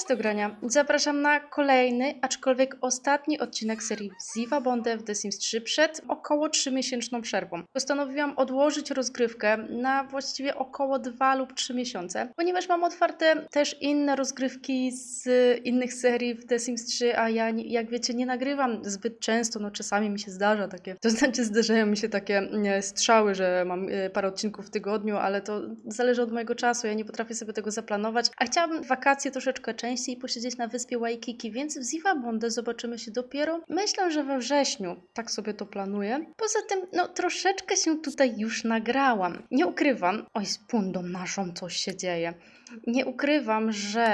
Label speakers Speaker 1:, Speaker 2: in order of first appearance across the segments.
Speaker 1: Cześć do grania. Zapraszam na kolejny, aczkolwiek ostatni odcinek serii Ziva Bonde w The Sims 3 przed około 3-miesięczną przerwą. Postanowiłam odłożyć rozgrywkę na właściwie około 2 lub 3 miesiące, ponieważ mam otwarte też inne rozgrywki z innych serii w The Sims 3, a ja jak wiecie nie nagrywam zbyt często, no czasami mi się zdarza takie, to znaczy zdarzają mi się takie strzały, że mam e, parę odcinków w tygodniu, ale to zależy od mojego czasu, ja nie potrafię sobie tego zaplanować, a chciałabym wakacje troszeczkę częściej posiedzieć na wyspie Waikiki, więc w Ziva Bonde zobaczymy się dopiero, myślę, że we wrześniu, tak sobie to planuję. Poza tym, no troszeczkę się tutaj już nagrałam. Nie ukrywam, oj z pundą naszą coś się dzieje. Nie ukrywam, że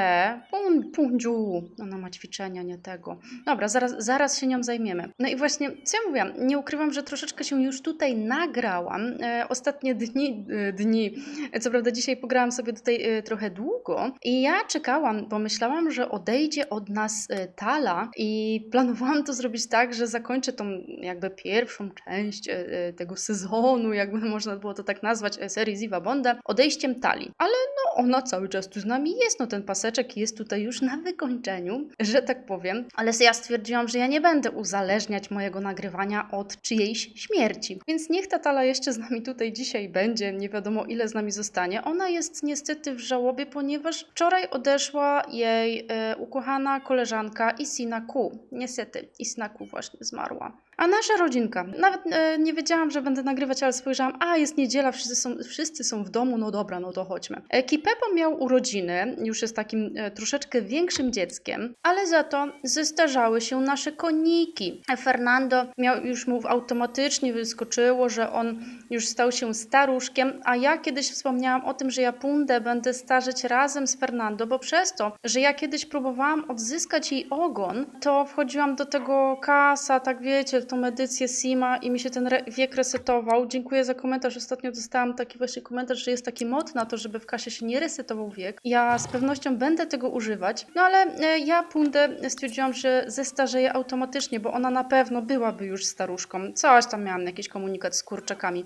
Speaker 1: pun, pundziu, ona ma ćwiczenia, nie tego. Dobra, zaraz, zaraz się nią zajmiemy. No i właśnie, co ja mówiłam, nie ukrywam, że troszeczkę się już tutaj nagrałam. E, ostatnie dni, e, dni, co prawda dzisiaj pograłam sobie tutaj e, trochę długo i ja czekałam, bo myślałam, że odejdzie od nas e, Tala i planowałam to zrobić tak, że zakończę tą jakby pierwszą część e, e, tego sezonu, jakby można było to tak nazwać, e, serii Ziva Bonda, odejściem Tali. Ale no ona cały czas tu z nami jest, no ten paseczek jest tutaj już na wykończeniu, że tak powiem, ale ja stwierdziłam, że ja nie będę uzależniać mojego nagrywania od czyjejś śmierci, więc niech ta Tala jeszcze z nami tutaj dzisiaj będzie, nie wiadomo ile z nami zostanie. Ona jest niestety w żałobie, ponieważ wczoraj odeszła jej e, ukochana koleżanka Isina Ku. Niestety, Isina Ku właśnie zmarła. A nasza rodzinka, nawet e, nie wiedziałam, że będę nagrywać, ale spojrzałam, a jest niedziela, wszyscy są, wszyscy są w domu, no dobra, no to chodźmy. E, Kipepo miał urodziny, już jest takim e, troszeczkę większym dzieckiem, ale za to zestarzały się nasze koniki. E, Fernando miał, już mu automatycznie wyskoczyło, że on już stał się staruszkiem, a ja kiedyś wspomniałam o tym, że ja Pundę będę starzeć razem z Fernando, bo przez to, że ja kiedyś próbowałam odzyskać jej ogon, to wchodziłam do tego kasa, tak wiecie, tą edycję Sima i mi się ten re- wiek resetował. Dziękuję za komentarz. Ostatnio dostałam taki właśnie komentarz, że jest taki mod na to, żeby w kasie się nie resetował wiek. Ja z pewnością będę tego używać, no ale e, ja Pundę stwierdziłam, że zestarzeję automatycznie, bo ona na pewno byłaby już staruszką. Coś tam miałam, jakiś komunikat z kurczakami.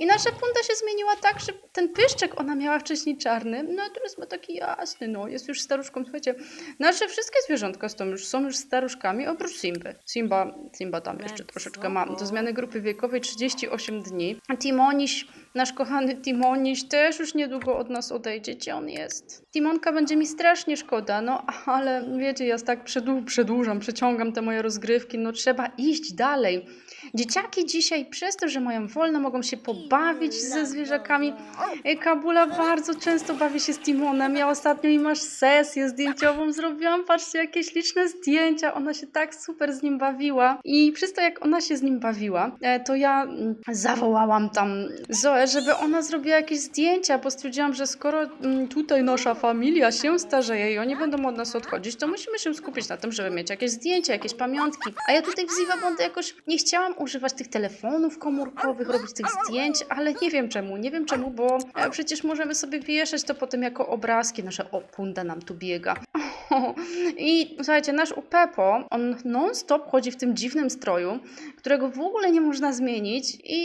Speaker 1: I nasza Punda się zmieniła tak, że ten pyszczek ona miała wcześniej czarny, no a teraz ma taki jasny, no jest już staruszką. Słuchajcie, nasze wszystkie zwierzątka są już, są już staruszkami, oprócz Simby. Simba, Simba tam jeszcze troszeczkę ma. Do zmiany grupy wiekowej 38 dni. Timoniś, nasz kochany Timoniś też już niedługo od nas odejdzie. Gdzie on jest? Timonka będzie mi strasznie szkoda, no ale wiecie, ja tak przedłu- przedłużam, przeciągam te moje rozgrywki, no trzeba iść dalej. Dzieciaki dzisiaj przez to, że mają wolno, mogą się pobawić ze zwierzakami. E, Kabula bardzo często bawi się z Timonem. Ja ostatnio im aż sesję zdjęciową zrobiłam. Patrzcie, jakie śliczne zdjęcia. Ona się tak super z nim bawiła. I przez to, jak ona się z nim bawiła, e, to ja mm, zawołałam tam Zoę, żeby ona zrobiła jakieś zdjęcia, bo stwierdziłam, że skoro mm, tutaj nasza familia się starzeje i oni będą od nas odchodzić, to musimy się skupić na tym, żeby mieć jakieś zdjęcia, jakieś pamiątki. A ja tutaj w Ziva Bonde jakoś nie chciałam używać tych telefonów komórkowych, robić tych zdjęć, ale nie wiem czemu. Nie wiem czemu, bo e, przecież możemy sobie wieszać to potem jako obrazki. Nasze o, nam tu biega. I słuchajcie, nasz Upepo, on non-stop chodzi w tym dziwnym stroju, którego w ogóle nie można zmienić i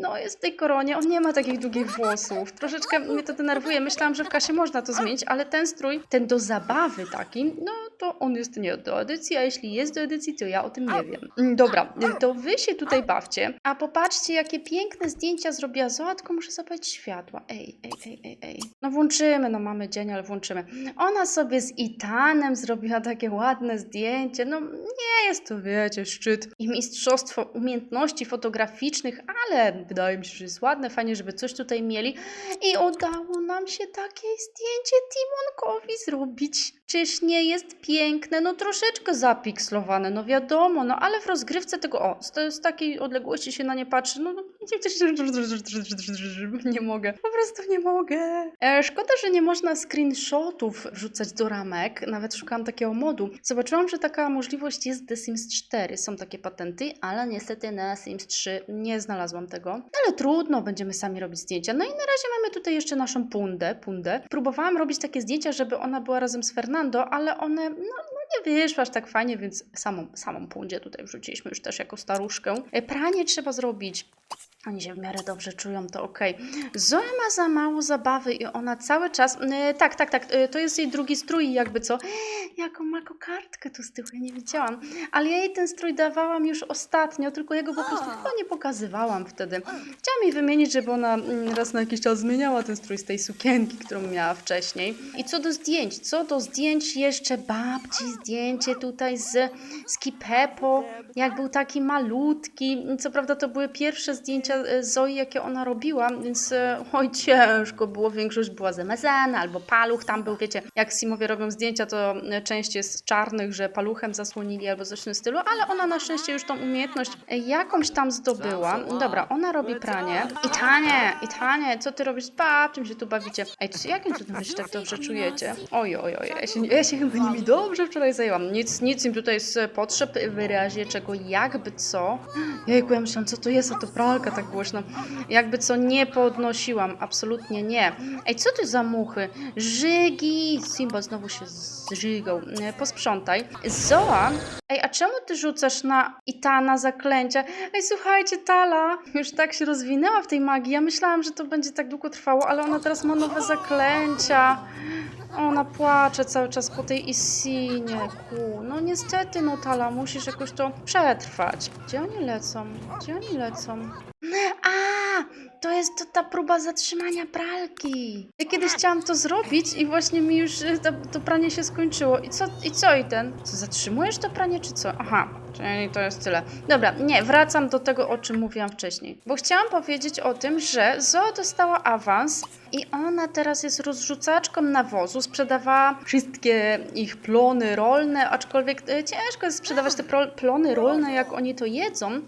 Speaker 1: no jest w tej koronie, on nie ma takich długich włosów. Troszeczkę mnie to denerwuje. Myślałam, że w kasie można to zmienić, ale ten strój, ten do zabawy taki, no to on jest nie do edycji, a jeśli jest do edycji, to ja o tym nie wiem. Mm, Dobra, to wy się tutaj bawcie, a popatrzcie, jakie piękne zdjęcia zrobiła Zoa, tylko muszę zapalić światła. Ej, ej, ej, ej, ej. No włączymy, no mamy dzień, ale włączymy. Ona sobie z Itanem zrobiła takie ładne zdjęcie. No nie jest to, wiecie, szczyt i mistrzostwo umiejętności fotograficznych, ale wydaje mi się, że jest ładne, fajnie, żeby coś tutaj mieli. I udało nam się takie zdjęcie Timonkowi zrobić. Czyż nie jest piękne? No troszeczkę zapikslowane, no wiadomo, no ale w rozgrywce tego, o, z, z takiej odległości się na nie patrzy, no, no nie mogę, po prostu nie mogę. E, szkoda, że nie można screenshotów wrzucać do ramek, nawet szukałam takiego modu. Zobaczyłam, że taka możliwość jest w The Sims 4, są takie patenty, ale niestety na Sims 3 nie znalazłam tego. No Ale trudno, będziemy sami robić zdjęcia. No i na razie mamy tutaj jeszcze naszą pundę, pundę. Próbowałam robić takie zdjęcia, żeby ona była razem z Ale one, no, no nie wyszły aż tak fajnie, więc samą, samą pundzie tutaj wrzuciliśmy już też jako staruszkę. E, Pranie trzeba zrobić. Oni się w miarę dobrze czują, to okej. Zoe ma za mało zabawy i ona cały czas. e, tak, tak, tak. e, to jest jej drugi strój, jakby co. Jaką ma kokardkę tu z tyłu, ja nie widziałam. Ale ja jej ten strój dawałam już ostatnio, tylko ja go po prostu chyba nie pokazywałam wtedy. Chciałam jej wymienić, żeby ona mm, raz na jakiś czas zmieniała ten strój z tej sukienki, którą miała wcześniej. I co do zdjęć, co do zdjęć jeszcze babci, zdjęcie tutaj z, z Kipepo, jak był taki malutki. Co prawda to były pierwsze zdjęcia e, Zoi, jakie ona robiła, więc e, oj ciężko było, większość była zamazana, albo paluch tam był, wiecie, jak Simowie robią zdjęcia, to e, część jest czarnych, że paluchem zasłonili albo coś w tym stylu, ale ona na szczęście już tą umiejętność jakąś tam zdobyła. Dobra, ona robi pranie. I Tanie, i Tanie, co ty robisz z babcią, się tu bawicie? Ej, czy, jakim cudem wy się tak dobrze czujecie? Oj, oj, oj, ja się, ja się chyba nimi dobrze wczoraj zajęłam. Nic, nic im tutaj z potrzeb w razie czego jakby co. Jejku, ja myślałam, co to jest, a to pralka tak głośno. Jakby co nie podnosiłam, absolutnie nie. Ej, co ty za muchy? Żygi! Simba znowu się zżygał. E, Posprzątaj. Zoa, ej, a czemu ty rzucasz na Itana zaklęcia? Ej, słuchajcie, Tala już tak się rozwinęła w tej magii. Ja myślałam, że to będzie tak długo trwało, ale ona teraz ma nowe zaklęcia. Ona płacze cały czas po tej Isinie, ku. No niestety, no Tala, musisz jakoś to przetrwać. Gdzie oni lecą? Gdzie oni lecą? A, to jest to ta próba zatrzymania pralki. Ja kiedyś chciałam to zrobić i właśnie mi już e, to, to pranie się skończyło. I co, i co i ten? Co, zatrzymujesz to pranie, czy co? Aha, czyli to jest tyle. Dobra, nie, wracam do tego, o czym mówiłam wcześniej. Bo chciałam powiedzieć o tym, że Zo dostała awans i ona teraz jest rozrzucaczką nawozu, sprzedawała wszystkie ich plony rolne, aczkolwiek e, ciężko jest sprzedawać te plony rolne, jak oni to jedzą.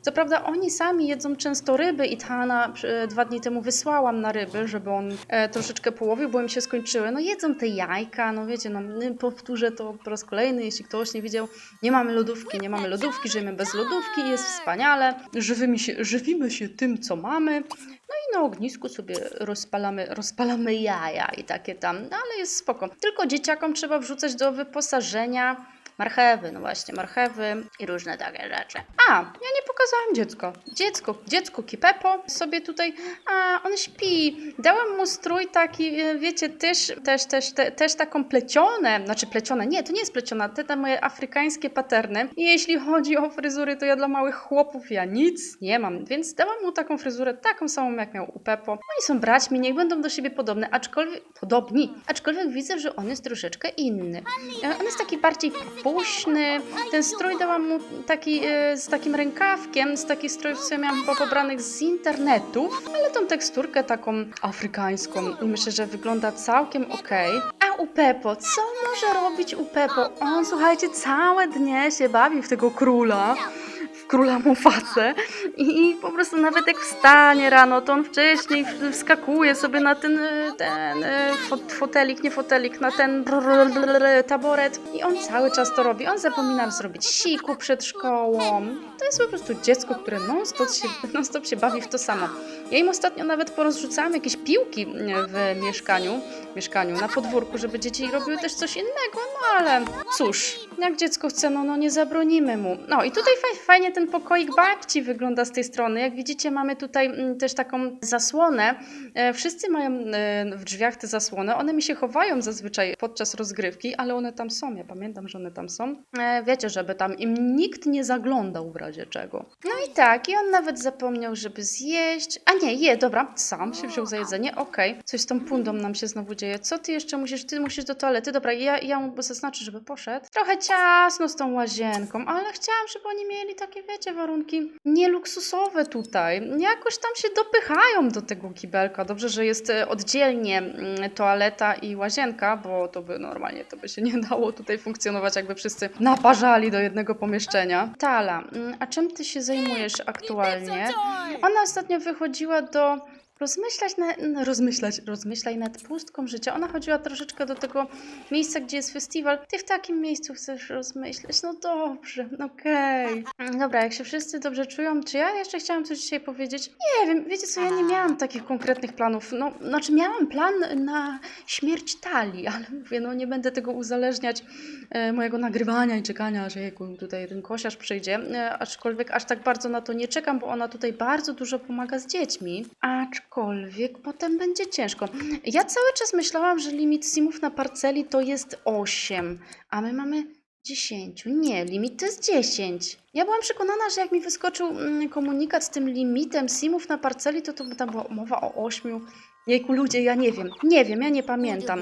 Speaker 1: Co prawda oni sami jedzą często ryby i Tana e, dwa dni temu wysłałam na ryby, żeby on e, troszeczkę połowił, bo im się skończyły. No jedzą te jajka, no wiecie, no powtórzę to po raz kolejny, jeśli ktoś nie widział, nie mamy lodówki, nie mamy lodówki, żyjemy bez lodówki, jest wspaniale, żywimy się, żywimy się tym, co mamy. No i na ognisku sobie rozpalamy, rozpalamy jaja i takie tam, no ale jest spoko. Tylko dzieciakom trzeba wrzucać do wyposażenia marchewy, no właśnie, marchewy i różne takie rzeczy. A, ja nie pokazałam dziecko. Dziecko, dziecko Kipepo sobie tutaj, a on śpi. Dałam mu strój taki, e, wiecie, też, też, też, te, też taką plecione, znaczy plecione, nie, to nie jest pleciona, te tam moje afrykańskie paterny. I jeśli chodzi o fryzury, to ja dla małych chłopów ja nic nie mam, więc dałam mu taką fryzurę, taką samą jak miał u Pepo. Oni są braćmi, niech będą do siebie podobne, aczkolwiek, podobni, aczkolwiek widzę, że on jest troszeczkę inny. E, On jest taki bardziej kapuśny. Ten strój dałam mu taki e, z takim rękawkiem, z takich strojów, co miałam pobranych z internetu, ale tą teksturkę taką afrykańską i myślę, że wygląda całkiem okej. A u Pepo, co może robić u Pepo? On, słuchajcie, całe dnie się bawi w tego króla króla Mufasę i po prostu nawet jak wstanie rano, to on wcześniej wskakuje sobie na ten, e, ten e, fot- fotelik, nie fotelik, na ten taboret i on cały czas to robi. On zapomina zrobić siku przed szkołą. To jest po prostu dziecko, które non-stop się, non-stop się bawi w to samo. Ja im ostatnio nawet porozrzucałam jakieś piłki e, w mieszkaniu, mieszkaniu na podwórku, żeby dzieci robiły też coś innego, no ale cóż, jak dziecko chce, no, no nie zabronimy mu. No i tutaj faj, fajnie ten pokoik babci wygląda z tej strony. Jak widzicie, mamy tutaj mm, też taką zasłonę. E, wszyscy mają e, w drzwiach te zasłony. One mi się chowają zazwyczaj podczas rozgrywki, ale one tam są. Ja pamiętam, że one tam są. E, wiecie, żeby tam im nikt nie zaglądał w razie czego. No i tak, i on nawet zapomniał, żeby zjeść. A nie, je, dobra, sam się wziął za jedzenie, okej. Coś z tą pundą nam się znowu dzieje. Co ty jeszcze musisz? Ty musisz do toalety. Dobra, ja, ja mu zaznaczę, żeby poszedł. Trochę ciasno z tą łazienką, ale chciałam, żeby oni mieli takie, wiecie, warunki nieluksusowe tutaj. Jakoś tam się dopychają do tego kibelka. Dobrze, że jest e, oddzielnie mm, toaleta i łazienka, bo to by normalnie to by się nie dało tutaj funkcjonować, jakby wszyscy naparzali do jednego pomieszczenia. Tala, mm, a czym ty się zajmujesz aktualnie? Ona ostatnio wychodziła do rozmyślać, na, no, rozmyślać, rozmyślaj nad pustką życia. Ona chodziła troszeczkę do tego miejsca, gdzie jest festiwal. Ty w takim miejscu chcesz rozmyślać. No dobrze, okej. Dobra, jak się wszyscy dobrze czują, czy ja jeszcze chciałam coś dzisiaj powiedzieć? Nie wiem, wiecie co, ja nie miałam takich konkretnych planów. No, znaczy miałam plan na śmierć Talii, ale mówię, no nie będę tego uzależniać e, mojego nagrywania i czekania, że jejku, tutaj ten kosiarz przyjdzie. E, aczkolwiek aż tak bardzo na to nie czekam, bo ona tutaj bardzo dużo pomaga z dziećmi. Aczkolwiek potem będzie ciężko. Ja cały czas myślałam, że limit simów na parceli to jest 8, a my mamy 10. Nie, limit to jest 10. Ja byłam przekonana, że jak mi wyskoczył mm, komunikat z tym limitem simów na parceli, to, to tam była mowa o 8. Jejku, ludzie, ja nie wiem. Nie wiem, ja nie pamiętam.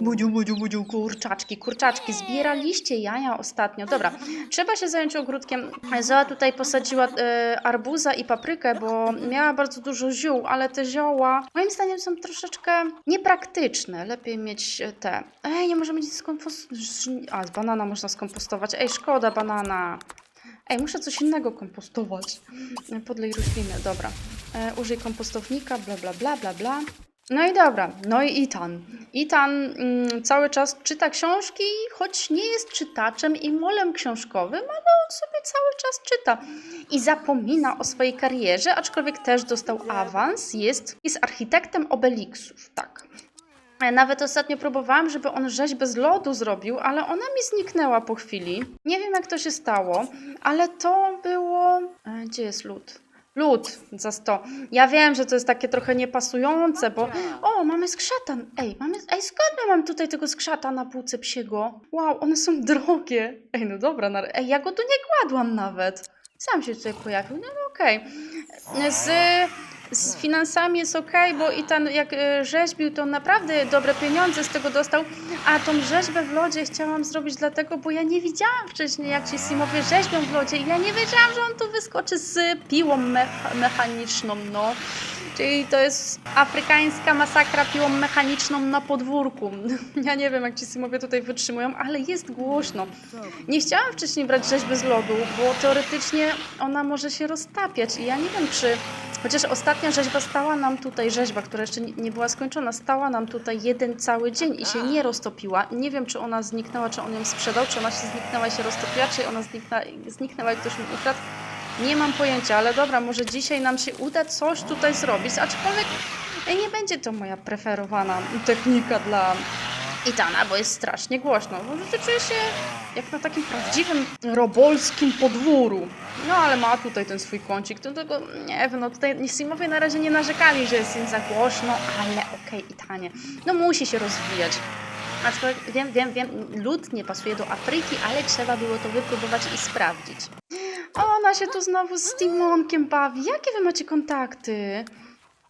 Speaker 1: Budziu, budziu, budziu, kurczaczki, kurczaczki. Zbieraliście jaja ostatnio. Dobra, trzeba się zająć ogródkiem. Zoa tutaj posadziła e, arbuza i paprykę, bo miała bardzo dużo ziół, ale te zioła moim zdaniem są troszeczkę niepraktyczne. Lepiej mieć e, te. Ej, nie możemy nic skompostować. A, z banana można skompostować. Ej, szkoda banana. Ej, muszę coś innego kompostować. E, Podlej rośliny, dobra. E, użyj kompostownika, bla, bla, bla, bla, bla. No i dobra, no i Itan. Itan mm, cały czas czyta książki, choć nie jest czytaczem i molem książkowym, ale on sobie cały czas czyta. I zapomina o swojej karierze, aczkolwiek też dostał awans, jest, jest architektem Obelixów, tak. E, Nawet ostatnio próbowałam, żeby on rzeźbę z lodu zrobił, ale ona mi zniknęła po chwili. Nie wiem, jak to się stało, ale to było. E, Gdzie jest lód? Lód za 100. Ja wiem, że to jest takie trochę niepasujące, bo. O, mamy skrzatan. Ej, mamy. Ej, skąd my mam tutaj tego skrzata na półce psiego? Wow, one są drogie. Ej, no dobra, na... Ej, ja go tu nie kładłam nawet. Sam się tutaj pojawił. No, no okej. Z. Z finansami jest ok, bo i ten jak e, rzeźbił, to naprawdę dobre pieniądze z tego dostał. A tą rzeźbę w lodzie chciałam zrobić dlatego, bo ja nie widziałam wcześniej, jak ci Simowie rzeźbią w lodzie i ja nie wiedziałam, że on tu wyskoczy z piłą mecha mechaniczną, no. Czyli to jest afrykańska masakra piłą mechaniczną na podwórku. Ja nie wiem, jak ci Simowie tutaj wytrzymują, ale jest głośno. Nie chciałam wcześniej brać rzeźby z lodu, bo teoretycznie ona może się roztapiać i ja nie wiem, czy... Chociaż ostatnia rzeźba stała nam tutaj, rzeźba, która jeszcze nie była skończona, stała nam tutaj jeden cały dzień i się nie roztopiła. Nie wiem, czy ona zniknęła, czy on ją sprzedał, czy ona się zniknęła i się roztopiła, czy ona zniknęła, zniknęła i ktoś mi ukradł. Nie mam pojęcia, ale dobra, może dzisiaj nam się uda coś tutaj zrobić, aczkolwiek nie będzie to moja preferowana technika dla Itana, bo jest strasznie głośno. Rzeczy czuję się jak na takim prawdziwym robolskim podwóru. No ale ma tutaj ten swój kącik, to tego nie wiem, no tutaj Simowie na razie nie narzekali, że jest im za głośno, ale okej, Itanie, no musi się rozwijać. Aczkolwiek wiem, wiem, wiem, lód nie pasuje do Afryki, ale trzeba było to wypróbować i sprawdzić. Ona się tu znowu z Timonkiem bawi. Jakie wy macie kontakty?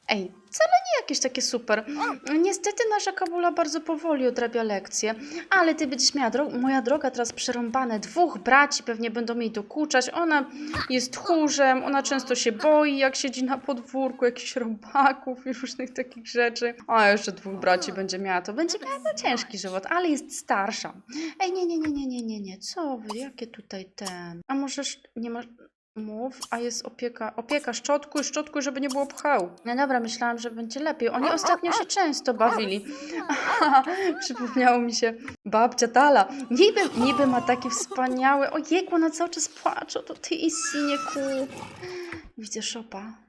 Speaker 1: Ej, wcale nie jakieś takie super. Niestety nasza Kabula bardzo powoli odrabia lekcje, ale ty będziesz miała, dro moja droga, teraz przerąbane. Dwóch braci pewnie będą jej dokuczać. Ona jest tchórzem, ona często się boi, jak siedzi na podwórku, jakichś robaków i różnych takich rzeczy. A jeszcze dwóch braci będzie miała, to będzie miała ciężki żywot, ale jest starsza. Ej, nie, nie, nie, nie, nie, nie, nie, co wy, jakie tutaj ten... A możesz, nie masz... Mów, a jest opieka. Opieka, szczotkuj, szczotkuj, żeby nie było pcheł. No dobra, myślałam, że będzie lepiej. Oni ostatnio się często bawili. Przypomniało mi się babcia Tala. Niby, niby ma taki wspaniały... Ojejku, ona cały czas płacze. To ty i synieku. Widzę szopa.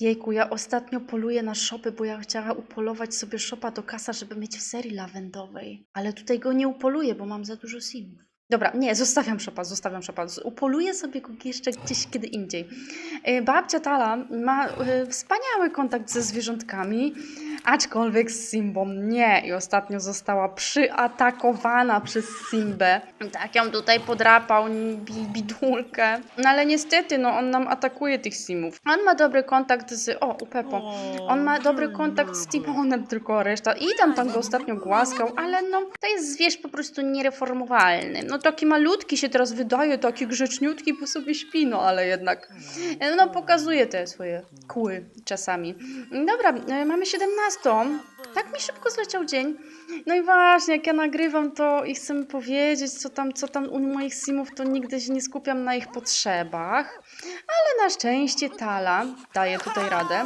Speaker 1: Jejku, ja ostatnio poluję na szopy, bo ja chciała upolować sobie szopa do kasa, żeby mieć w serii lawendowej. Ale tutaj go nie upoluję, bo mam za dużo simów. Dobra, nie, zostawiam szopa, zostawiam szopa. Upoluję sobie go jeszcze gdzieś kiedy indziej. E, Babcia Tala ma e, wspaniały kontakt ze zwierzątkami, aczkolwiek z Simbą nie. I ostatnio została przyatakowana przez Simbę. Tak ją tutaj podrapał, bi- bidulkę. No ale niestety, no on nam atakuje tych Simów. On ma dobry kontakt z... O, u Pepo. On ma dobry kontakt z Timonem, tylko reszta. I tam tam go ostatnio głaskał, ale no, to jest zwierz po prostu niereformowalny. No taki malutki się teraz wydaje, taki grzeczniutki, bo sobie śpi, no ale jednak, e, no pokazuje te swoje kły czasami. Dobra, e, mamy 17 przez to tak mi szybko zleciał dzień. No i właśnie, jak ja nagrywam to i chcę powiedzieć, co tam, co tam u moich simów, to nigdy się nie skupiam na ich potrzebach. Ale na szczęście Tala daje tutaj radę.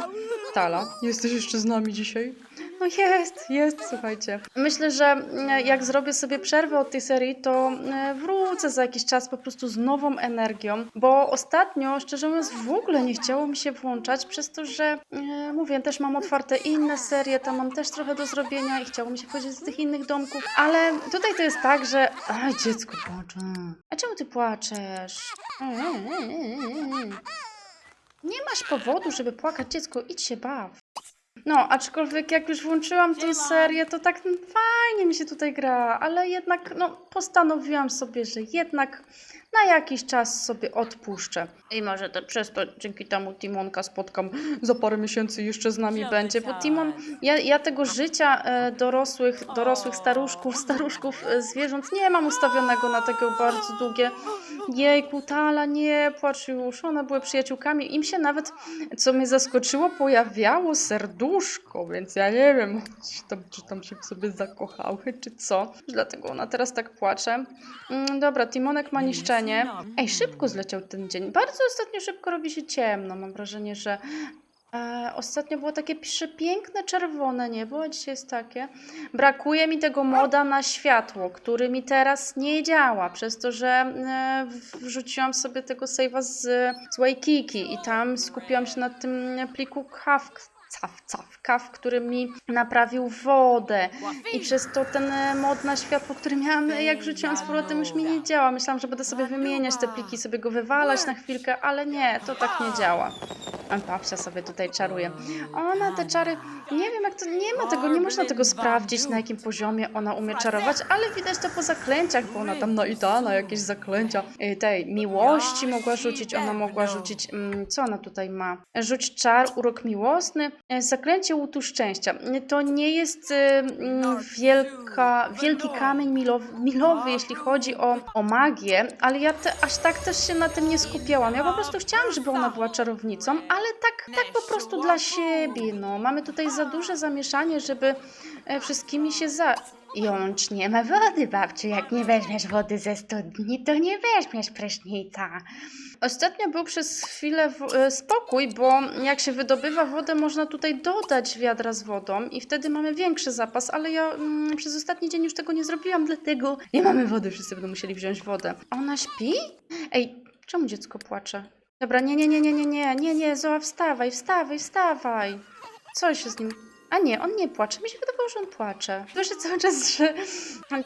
Speaker 1: Tala, jesteś jeszcze z nami dzisiaj? No jest, jest, słuchajcie. Myślę, że e, jak zrobię sobie przerwę od tej serii, to e, wrócę za jakiś czas po prostu z nową energią, bo ostatnio, szczerze mówiąc, w ogóle nie chciało mi się włączać, przez to, że e, mówię, też mam otwarte inne serie, tam mam też trochę do zrobienia i chciało mi się powiedzieć z tych innych domków, ale tutaj to jest tak, że... Aj, dziecko płacze. A czemu ty płaczesz? Nie masz powodu, żeby płakać, dziecko, idź się baw. No, aczkolwiek jak już włączyłam tę serię, to tak fajnie mi się tutaj gra, ale jednak no, postanowiłam sobie, że jednak na jakiś czas sobie odpuszczę. I może to przez to dzięki temu Timonka spotkam za parę miesięcy jeszcze z nami będzie, bo Timon, ja, ja tego życia e, dorosłych, dorosłych staruszków, staruszków e, zwierząt nie mam ustawionego na tego bardzo długie. Jejku, Tala, nie płacz już, one były przyjaciółkami. Im się nawet, co mnie zaskoczyło, pojawiało serduszko, więc ja nie wiem, czy tam, czy tam się w sobie zakochały, czy co. Dlatego ona teraz tak płacze. Mm, dobra, Timonek ma niszczenie. Ej, szybko zleciał ten dzień. Bardzo ostatnio szybko robi się ciemno. Mam wrażenie, że e, ostatnio było takie przepiękne czerwone niebo, a dzisiaj jest takie. Brakuje mi tego moda na światło, który mi teraz nie działa, przez to, że e, wrzuciłam sobie tego save'a z, z Waikiki i tam skupiłam się na tym pliku Kafka. Caw, cawka, w którym mi naprawił wodę i przez to ten e, mod na światło, który miałam, e, jak wrzuciłam z powrotem, już mi nie działa. Myślałam, że będę sobie wymieniać te pliki, sobie go wywalać na chwilkę, ale nie, to tak nie działa. Babcia sobie tutaj czaruje. Ona te czary, nie wiem jak to, nie ma tego, nie można tego sprawdzić na jakim poziomie ona umie czarować, ale widać to po zaklęciach, bo ona tam na Itana jakieś zaklęcia y, tej miłości mogła rzucić, ona mogła rzucić, mm, co ona tutaj ma? Rzuć czar, urok miłosny, y, zaklęcie łutu szczęścia. Y, To nie jest mm, wielka, wielki kamień milowy, milowy, jeśli chodzi o, o magię, ale ja te, aż tak też się na tym nie skupiałam. Ja po prostu chciałam, żeby ona była czarownicą, ale tak, tak po prostu dla siebie, no. Mamy tutaj za duże zamieszanie, żeby e, wszystkimi się za... Jącz nie ma wody, babciu. Jak nie weźmiesz wody ze studni, to nie weźmiesz prysznica. Ostatnio był przez chwilę w, e, spokój, bo jak się wydobywa wodę, można tutaj dodać wiadra z wodą i wtedy mamy większy zapas, ale ja mm, przez ostatni dzień już tego nie zrobiłam, dlatego nie mamy wody, wszyscy będą musieli wziąć wodę. Ona śpi? Ej, czemu dziecko płacze? Dobra, nie, nie, nie, nie, nie, nie, nie, nie, Zoa, wstawaj, wstawaj, wstawaj. Co z nim... A nie, on nie płacze. Mi się wydawało, że on płacze. Słyszę cały czas, że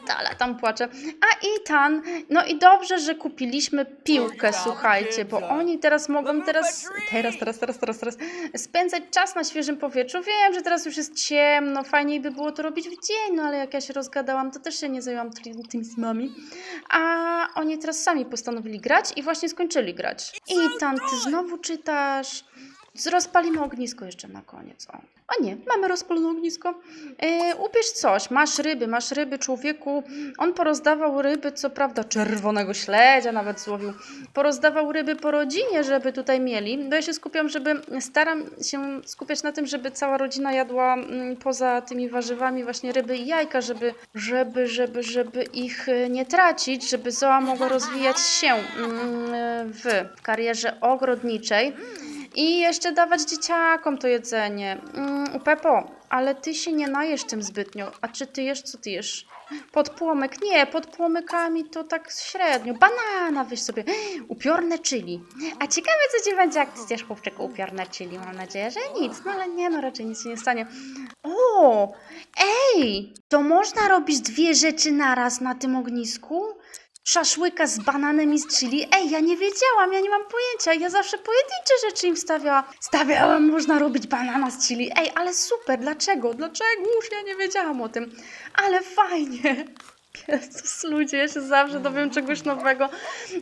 Speaker 1: Tala tam płacze. A Itan, no i dobrze, że kupiliśmy piłkę, słuchajcie, bo oni teraz mogą teraz, teraz, teraz, teraz, teraz, teraz spędzać czas na świeżym powietrzu. Wiem, że teraz już jest ciemno, fajniej by było to robić w dzień, no ale jak ja się rozgadałam, to też się nie zajęłam ty- tymi simami. A oni teraz sami postanowili grać i właśnie skończyli grać. Itan, ty znowu czytasz. Rozpalimy ognisko jeszcze na koniec. O, o nie, mamy rozpalone ognisko. E, ubierz coś, masz ryby, masz ryby, człowieku. On porozdawał ryby, co prawda czerwonego śledzia nawet złowił. Porozdawał ryby po rodzinie, żeby tutaj mieli. Bo ja się skupiam, żeby, staram się skupiać na tym, żeby cała rodzina jadła mm, poza tymi warzywami właśnie ryby i jajka, żeby, żeby, żeby, żeby ich e, nie tracić, żeby Zoa mogła rozwijać się mm, w karierze ogrodniczej. I jeszcze dawać dzieciakom to jedzenie. Mm, Pepo, ale ty się nie najesz tym zbytnio. A czy ty jesz, co ty jesz? Podpłomyk? Nie, pod płomykami to tak średnio. Banana weź sobie. Upiorne chili. A ciekawe, co ci będzie, jak ty zjesz chłopczyku upiorne chili. Mam nadzieję, że nic. No ale nie, no raczej nic się nie stanie. O, ej, to można robić dwie rzeczy naraz na tym ognisku? Szaszłyka z bananem i z chili. Ej, ja nie wiedziałam, ja nie mam pojęcia. Ja zawsze pojedyncze rzeczy im stawiałam. Stawiałam, można robić banana z chili. Ej, ale super, dlaczego? Dlaczego? Już ja nie wiedziałam o tym. Ale fajnie. Jezus, ludzie, ja się zawsze dowiem czegoś nowego.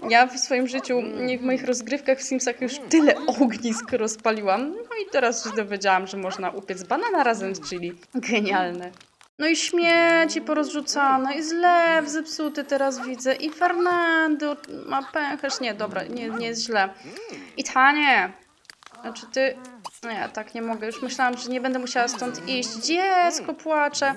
Speaker 1: Ja w swoim życiu w moich rozgrywkach w Simsach już tyle ognisk rozpaliłam. No i teraz się dowiedziałam, że można upiec banana razem z chili. Genialne. No i śmieci porozrzucane, i zlew zepsuty teraz widzę, i Fernando ma pęcherz. Nie, dobra, nie, nie jest źle. I Tanie, znaczy ty, Nie, tak nie mogę. Już myślałam, że nie będę musiała stąd iść. Dziecko płacze.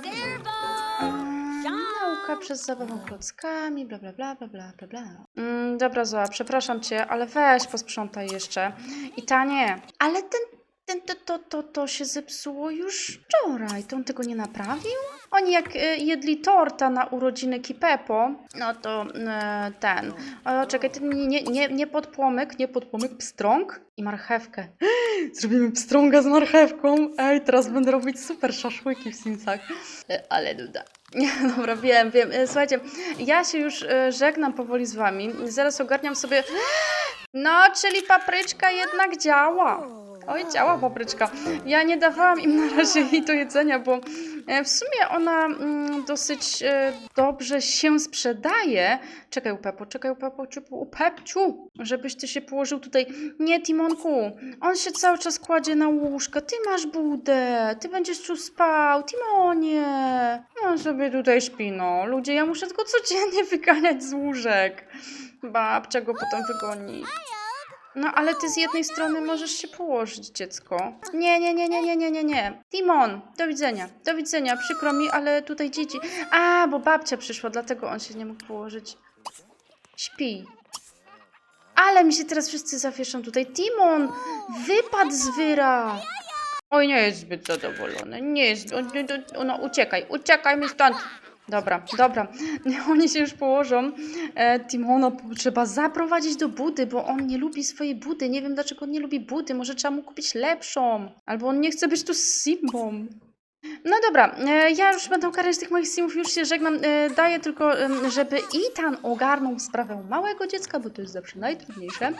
Speaker 1: Mm, Nauka przez zabawę klockami, bla bla bla bla bla bla bla. Mm, dobra Zoa, przepraszam cię, ale weź posprzątaj jeszcze. I Tanie, ale ten, ten to, to, to, to się zepsuło już wczoraj, to on tego nie naprawił? Oni jak e, jedli torta na urodziny Kipepo, no to e, ten, o, czekaj, ten, nie, nie, nie, podpłomyk, nie podpłomyk, pstrąg i marchewkę. Zrobimy pstrąga z marchewką. Ej, teraz będę robić super szaszłyki w Simsach. E, Ale nuda. Dobra, wiem, wiem. Słuchajcie, ja się już żegnam powoli z wami. Zaraz ogarniam sobie... No, czyli papryczka jednak działa. Oj, działa papryczka. Ja nie dawałam im na razie jej do jedzenia, bo e, w sumie ona mm, dosyć e, dobrze się sprzedaje. Czekaj, Upepo, czekaj, ciupu, Upepciu, żebyś ty się położył tutaj. Nie, Timonku, on się cały czas kładzie na łóżka. Ty masz budę, ty będziesz tu spał. Timonie, on sobie tutaj śpi, no. Ludzie, ja muszę tylko codziennie wyganiać z łóżek. Babcia go potem wygoni. No, ale ty z jednej strony możesz się położyć, dziecko. Nie, nie, nie, nie, nie, nie, nie, nie. Timon, do widzenia. Do widzenia, przykro mi, ale tutaj dzieci. A, bo babcia przyszła, dlatego on się nie mógł położyć. Śpi. Ale mi się teraz wszyscy zawieszą tutaj. Timon, wypadł z wyra. Oj, nie jest zbyt zadowolony. Nie jest. o, nie, o, No, uciekaj, uciekaj mi stąd. Dobra, dobra. Oni się już położą. E, Timona trzeba zaprowadzić do budy, bo on nie lubi swojej budy. Nie wiem dlaczego on nie lubi budy. Może trzeba mu kupić lepszą. Albo on nie chce być tu z Simbą. No dobra, e, ja już będę karać tych moich simów, już się żegnam. E, daję tylko, żeby Itan ogarnął sprawę małego dziecka, bo to jest zawsze najtrudniejsze.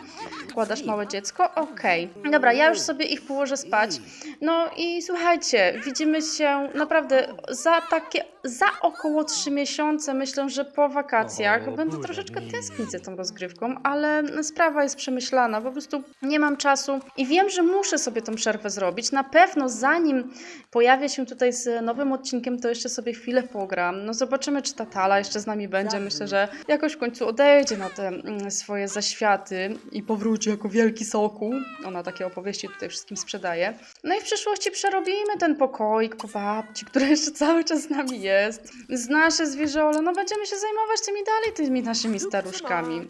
Speaker 1: Kładasz małe dziecko? Okej. Dobra, ja już sobie ich położę spać. No i słuchajcie, widzimy się naprawdę za takie, za około 3 miesiące. Myślę, że po wakacjach będę troszeczkę tęsknić za tą rozgrywką, ale sprawa jest przemyślana. Po prostu nie mam czasu i wiem, że muszę sobie tą przerwę zrobić. Na pewno zanim pojawię się tutaj z nowym odcinkiem, to jeszcze sobie chwilę pogram. No zobaczymy, czy ta Tala jeszcze z nami będzie. Myślę, że jakoś w końcu odejdzie na te mm, swoje zaświaty i powróci jako wielki soku. Ona takie opowieści tutaj wszystkim sprzedaje. No i w przyszłości przerobimy ten pokoik po babci, który jeszcze cały czas z nami jest. Zna się zwierzole, no będziemy się zajmować tymi dalej, tymi naszymi staruszkami.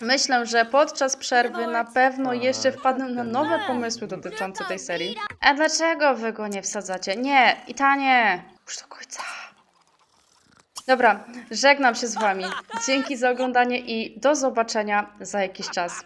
Speaker 1: Myślę, że podczas przerwy na pewno jeszcze tak. wpadną na nowe pomysły dotyczące tej serii. A dlaczego wy go nie wsadzacie? Nie, i tanie! Już do końca. Dobra, żegnam się z wami. Dzięki za oglądanie i do zobaczenia za jakiś czas.